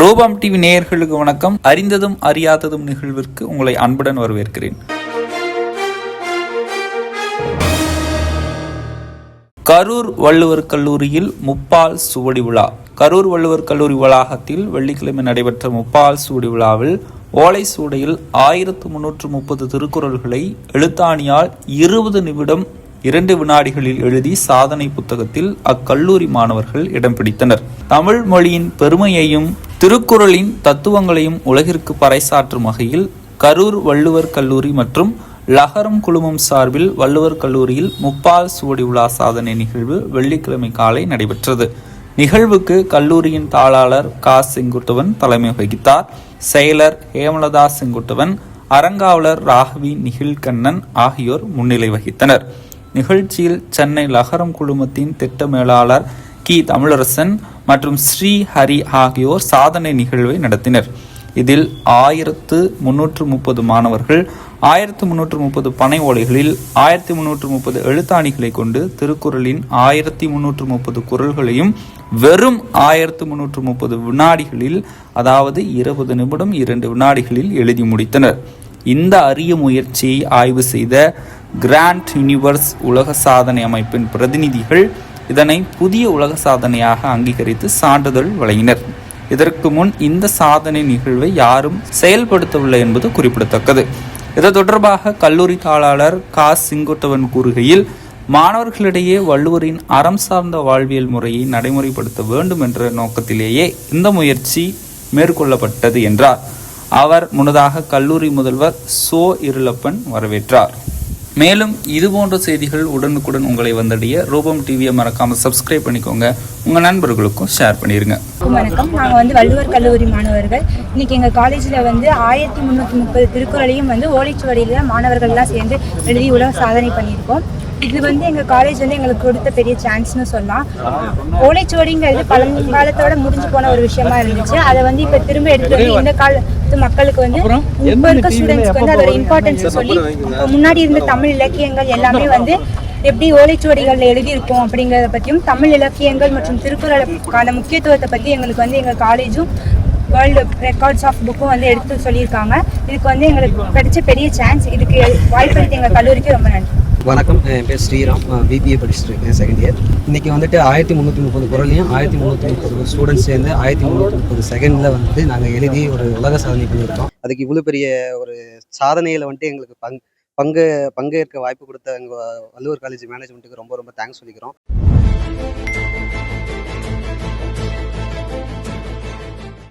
ரூபம் டிவி நேயர்களுக்கு வணக்கம். அறிந்ததும் அறியாததும் நிகழ்விற்கு உங்களை அன்புடன் வரவேற்கிறேன். கரூர் வள்ளுவர் கல்லூரியில் முப்பால் சுவடி விழா. கரூர் வள்ளுவர் கல்லூரி வளாகத்தில் வெள்ளிக்கிழமை நடைபெற்ற முப்பால் சுவடி விழாவில் ஓலை சூடையில் ஆயிரத்து முன்னூற்று முப்பது திருக்குறள்களை எழுத்தாணியால் இருபது நிமிடம் இரண்டு வினாடிகளில் எழுதி சாதனை புத்தகத்தில் அக்கல்லூரி மாணவர்கள் இடம் பிடித்தனர். தமிழ் மொழியின் பெருமையையும் திருக்குறளின் தத்துவங்களையும் உலகிற்கு பறைசாற்றும் வகையில் கரூர் வள்ளுவர் கல்லூரி மற்றும் லகரம் குழுமம் சார்பில் வள்ளுவர் கல்லூரியில் முப்பால் சுவடி உலா சாதனை நிகழ்வு வெள்ளிக்கிழமை காலை நடைபெற்றது. நிகழ்வுக்கு கல்லூரியின் தாளாளர் கா. செங்குட்டுவன் தலைமை வகித்தார். செயலர் ஹேமலதா செங்குட்டுவன் அறங்காவலர் ராகவி நிகில்கண்ணன் ஆகியோர் முன்னிலை வகித்தனர். நிகழ்ச்சியில் சென்னை லகரம் குழுமத்தின் திட்ட மேலாளர் கி. தமிழரசன் மற்றும் ஸ்ரீ ஹரி ஆகியோர் சாதனை நிகழ்வை நடத்தினர். இதில் ஆயிரத்து முன்னூற்று முப்பது மாணவர்கள் ஆயிரத்து முன்னூற்று முப்பது பனை ஓலைகளில் ஆயிரத்தி முன்னூற்று முப்பது எழுத்தாணிகளை கொண்டு திருக்குறளின் ஆயிரத்தி முன்னூற்று முப்பது குரல்களையும் வெறும் ஆயிரத்து முன்னூற்று முப்பது வினாடிகளில் அதாவது இருபது நிமிடம் இரண்டு வினாடிகளில் எழுதி முடித்தனர். இந்த அரிய முயற்சியை ஆய்வு செய்த கிராண்ட் யூனிவர்ஸ் உலக சாதனை அமைப்பின் பிரதிநிதிகள் இதனை புதிய உலக சாதனையாக அங்கீகரித்து சான்றிதழ் வழங்கினர். இதற்கு முன் இந்த சாதனை நிகழ்வை யாரும் செயல்படுத்தவில்லை என்பது குறிப்பிடத்தக்கது. இது தொடர்பாக கல்லூரி தாளாளர் கா. சிங்குட்டவன் கூறுகையில் மாணவர்களிடையே வள்ளுவரின் அறம் சார்ந்த வாழ்வியல் முறையை நடைமுறைப்படுத்த வேண்டும் என்ற நோக்கத்திலேயே இந்த முயற்சி மேற்கொள்ளப்பட்டது என்றார். அவர் முன்னதாக கல்லூரி முதல்வர் சோ. இருளப்பன் வரவேற்றார். மேலும் இது போன்ற செய்திகள் உடனுக்குடன் உங்களை வந்தடைய ரூபம் டிவியை மறக்காம சப்ஸ்கிரைப் பண்ணிக்கோங்க. உங்க நண்பர்களுக்கும் ஷேர் பண்ணிருங்க. வணக்கம். நாங்கள் வந்து வள்ளுவர் கல்லூரி மாணவர்கள். இன்னைக்கு எங்கள் காலேஜில் வந்து ஆயிரத்தி முந்நூற்றி முப்பது திருக்குறளையும் வந்து ஓலைச்சுவடியில் மாணவர்கள்லாம் சேர்ந்து எழுதி உலக சாதனை பண்ணியிருக்கோம். இது வந்து எங்கள் காலேஜ் வந்து எங்களுக்கு கொடுத்த பெரிய சான்ஸ்னு சொல்லலாம். ஓலைச்சுவடிங்கிறது பழங்காலத்தோட முடிஞ்சு போன ஒரு விஷயமா இருந்துச்சு. அதை வந்து இப்போ திரும்ப எடுத்து வந்து இந்த காலத்து மக்களுக்கு வந்து இப்போ இருக்க ஸ்டூடெண்ட்ஸ்க்கு வந்து அதோட இம்பார்ட்டன்ஸ் சொல்லி முன்னாடி இருந்த தமிழ் இலக்கியங்கள் எல்லாமே வந்து எப்படி ஓலைச்சுவடிகளில் எழுதியிருக்கோம் அப்படிங்கிறத பற்றியும் தமிழ் இலக்கியங்கள் மற்றும் திருக்குறளுக்கான முக்கியத்துவத்தை பற்றி எங்களுக்கு வந்து எங்கள் காலேஜும் வேர்ல்டு ரெக்கார்ட்ஸ் ஆஃப் புக்கும் வந்து எடுத்து சொல்லியிருக்காங்க. இதுக்கு வந்து எங்களுக்கு கிடைச்ச பெரிய சான்ஸ் இதுக்கு வாய்ப்பளித்த எங்கள் கல்லூரிக்கு ரொம்ப நன்றி. வணக்கம். என் பேர் ஸ்ரீராம். பிபிஏ படிச்சுட்டு இருக்கேன் செகண்ட் இயர் இன்றைக்கி வந்துட்டு ஆயிரத்தி முந்நூற்றி முப்பது குரலையும் ஆயிரத்தி முந்நூற்றி முப்பது ஸ்டூடெண்ட்ஸ் சேர்ந்து ஆயிரத்தி முந்நூற்றி முப்பது செகண்டில் வந்து நாங்கள் எழுதி ஒரு உலக சாதனை பண்ணியிருக்கோம். அதுக்கு இவ்வளோ பெரிய ஒரு சாதனையில் வந்துட்டு எங்களுக்கு பங் பங்கு பங்கேற்க வாய்ப்பு கொடுத்த எங்கள் வள்ளுவர் காலேஜ் மேனேஜ்மெண்ட்டுக்கு ரொம்ப ரொம்ப தேங்க்ஸ் சொல்லிக்கிறோம்.